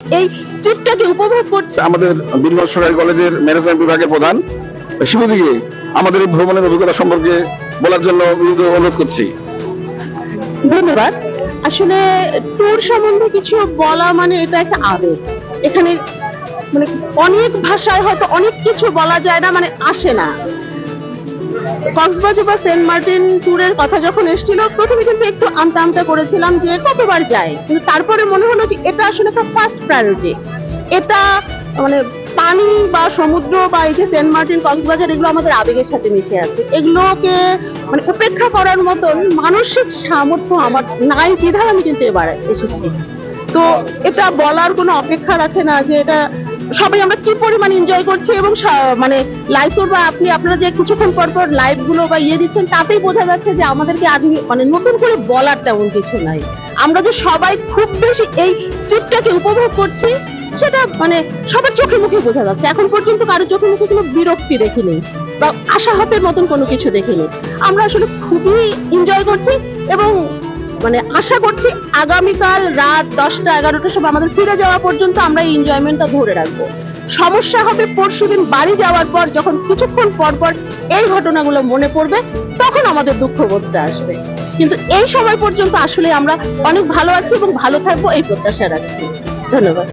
এই ট্রিপটাকে উপভোগ করছে। আমাদের সরকারি কলেজের ম্যানেজমেন্ট বিভাগের প্রধান শিবদিকে আমাদের এই ভ্রমণের অভিজ্ঞতা সম্পর্কে বলার জন্য অনুরোধ করছি। ধন্যবাদ। আসলে ট্যুর সম্বন্ধে কিছু বলা মানে এটা একটা আবেগ। এখানে মানে অনেক ভাষায় হয়তো অনেক কিছু বলা যায় না মানে আসে না। কক্সবাজার বা সেন্ট মার্টিন ট্যুরের কথা যখন এসেছিল, প্রথমে কিন্তু একটু আমতা আমতা করেছিলাম যে কতবার যাই। কিন্তু তারপরে মনে হলো যে এটা আসলে একটা ফার্স্ট প্রায়োরিটি এটা মানে পানি বা সমুদ্র বা এই যে সেন্ট মার্টিন, কক্সবাজার, এগুলো আমাদের আবেগের সাথে মিশে আছে। এগুলোকে মানে উপেক্ষা করার মতন মানসিক সামর্থ্য আমার নাই বিধায় আমি কিন্তু এবার এসেছি। তো এটা বলার কোনো অপেক্ষা রাখে না যে এটা সবাই আমরা কি পরিমাণ এনজয় করছি এবং মানে লাইসোর বা আপনি, আপনারা যে কিছুক্ষণ পর পর লাইভগুলো বা ইয়ে দিচ্ছেন, তাতেই বোঝা যাচ্ছে যে আমাদেরকে আপনি মানে নতুন করে বলার তেমন কিছু নাই। আমরা যে সবাই খুব বেশি এই ট্রিপটাকে উপভোগ করছি, সেটা মানে সবার চোখে মুখে বোঝা যাচ্ছে। এখন পর্যন্ত কারও চোখে মুখে কোনো বিরক্তি দেখিনি বা আশাহতের মতন কোনো কিছু দেখিনি। আমরা আসলে খুবই এনজয় করছি এবং মানে আশা করছি আগামীকাল রাত দশটা এগারোটার সময় আমাদের ফিরে যাওয়া পর্যন্ত আমরা এই এনজয়মেন্টটা ধরে রাখব। সমস্যা হবে পরশুদিন বাড়ি যাওয়ার পর যখন কিছুক্ষণ পর পর এই ঘটনাগুলো মনে পড়বে, তখন আমাদের দুঃখ বোধটা আসবে। কিন্তু এই সময় পর্যন্ত আসলে আমরা অনেক ভালো আছি এবং ভালো থাকব এই প্রত্যাশা রাখছি। ধন্যবাদ।